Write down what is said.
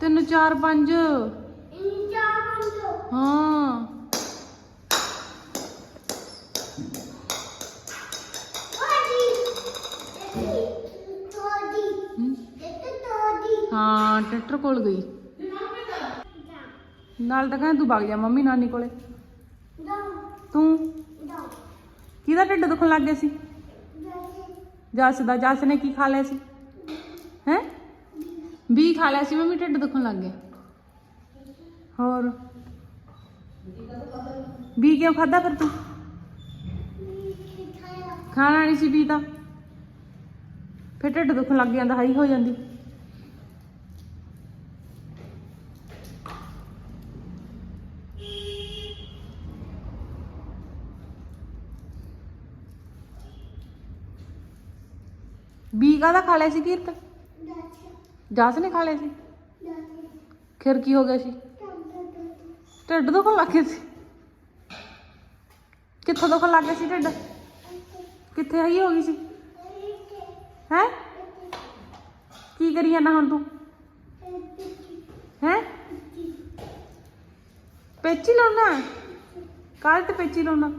ਤਿੰਨ ਚਾਰ ਪੰਜ। ਹਾਂ। ਹਮ, ਹਾਂ ਟਰੈਕਟਰ ਕੋਲ ਗਈ। ਨਾਲ ਤਾਂ ਕਹਿੰਦਾ ਤੂੰ ਵਗ ਜਾ ਮੰਮੀ ਨਾਨੀ ਕੋਲੇ। ਤੂੰ? ਕਿਹਦਾ ਢਿੱਡ ਦੁਖਣ ਲੱਗ ਗਿਆ ਸੀ? ਜੱਸ ਦਾ, ਜੱਸ ਨੇ ਕੀ ਖਾ ਲਿਆ ਸੀ? ਹੈ? ਵੀ ਖਾ ਲਿਆ ਸੀ, ਮੰਮੀ ਢਿੱਡ ਦੁਖਣ ਲੱਗ ਗਿਆ। ਹੋਰ? ਵੀ ਕਿਉਂ ਖਾਦਾ ਫਿਰ ਤੂੰ? ਖਾਣਾ ਨਹੀਂ ਸੀ ਵੀ ਤਾਂ ਫਿਰ ਢਿੱਡ ਦੁਖਣ ਲੱਗ ਜਾਂਦਾ, ਹਾਈ ਹੋ ਜਾਂਦੀ। ਵੀ ਕਾਹਦਾ ਖਾ ਲਿਆ ਸੀ ਕੀਰਤ? ਜੱਸ ਨੇ ਖਾ ਲਿਆ ਸੀ? ਫਿਰ ਕੀ ਹੋ ਗਿਆ ਸੀ? ਢਿੱਡ ਦੁਖਣ ਲੱਗ ਗਿਆ ਸੀ। ਕਿੱਥੋਂ ਦੁਖਣ ਲੱਗ ਗਿਆ ਸੀ ਢਿੱਡ? ਕਿੱਥੇ ਆਈ ਹੋ ਗਈ ਸੀ? ਹੈ? ਕੀ ਕਰੀ ਜਾਂਦਾ ਹੁਣ ਤੂੰ? ਹੈ? ਪੇਚੀ ਲਾਉਣਾ? ਕਾਹਦੇ ਤੇ ਪੇਚੀ ਲਾਉਣਾ?